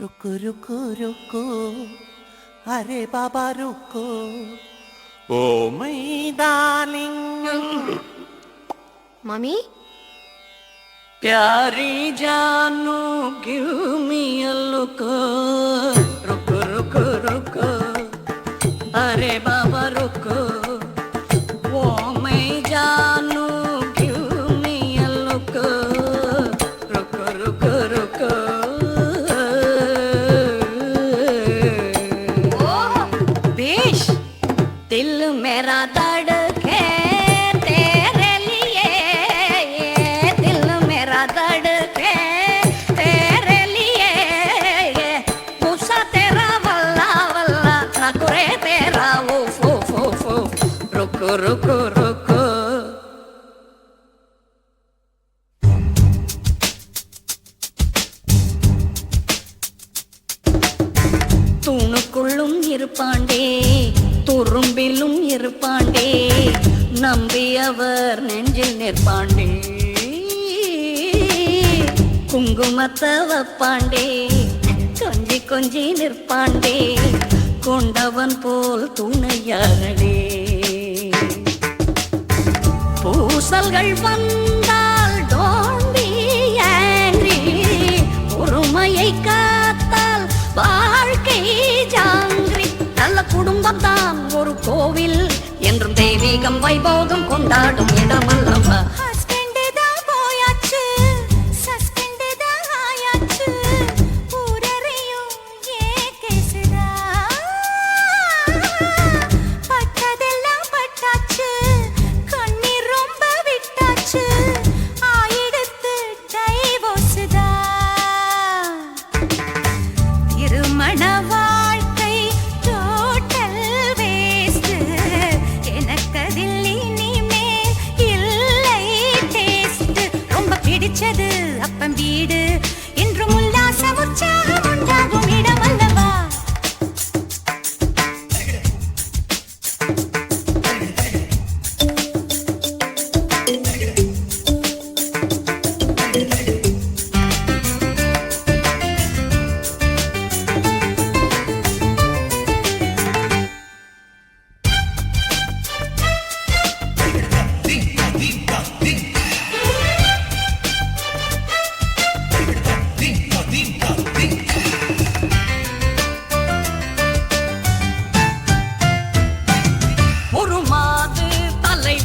रुको रुको रुको अरे बाबा रुको ओ my darling Mommy? प्यारी जानू गिव मी अ लुक रुक रुक रुक अरे बाबा ருக்கு ருக்கு ருக்கு தூணுக்குள்ளும் இருப்பாண்டே துரும்பிலும் இருப்பாண்டே நம்பி அவர் நெஞ்சில் நிற்பாண்டே. குங்குமத்தை வப்பாண்டே கொஞ்சி கொஞ்சி நிற்பாண்டே கொண்டவன் போல் துணையானடே. பூசல்கள் வந்தால் டோன்ட் பி பொறுமையை காத்தால் வாழ்க்கை ஜாங்கிரி நல்ல குடும்பம் தான் ஒரு கோவில் என்றும் தெய்வீகம் வைபோகம் கொண்டாடும் இடமல்லம்மா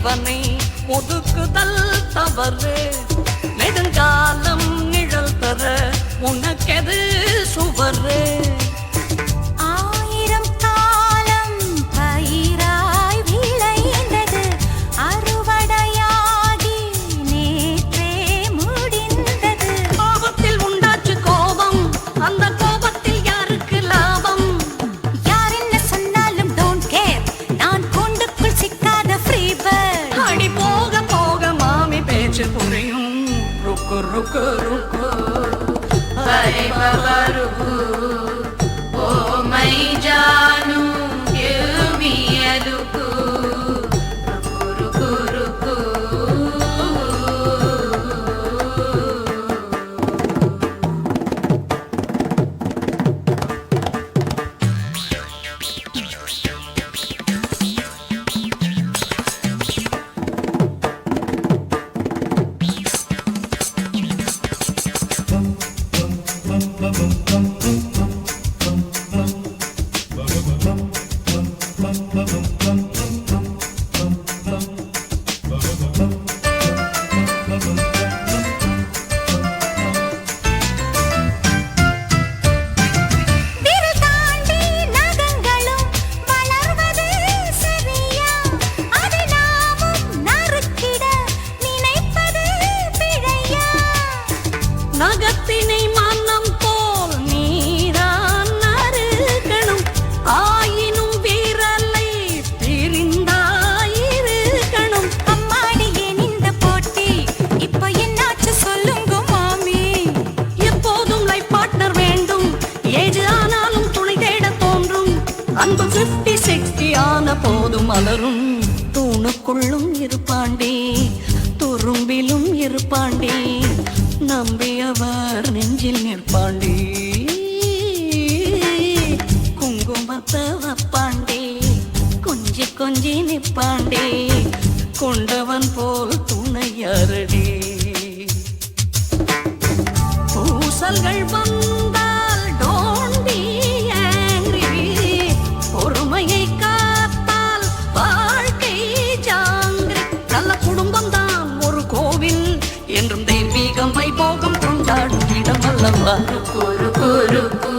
தலைவனை ஒதுக்குதல் தவறு. நெடுங்காலம் நிழல் தர உனக்கெது சுவரு रही हूँ रुको रुको रुको अरे बाबा रुको ओ मैं जानू क्यों मिया रुको மலரும் தூணுக்குள்ளும் இருப்பாண்டே துரும்பிலும் இருப்பாண்டே நம்பியவர் நெஞ்சில் நிற்பாண்டே முத்த வப்பாண்டே கொஞ்சி கொஞ்சி நிற்பாண்டே கொண்டவன் போல் துணையாரடி பூசல்கள் வந்த என்றும் தெய்வீகம்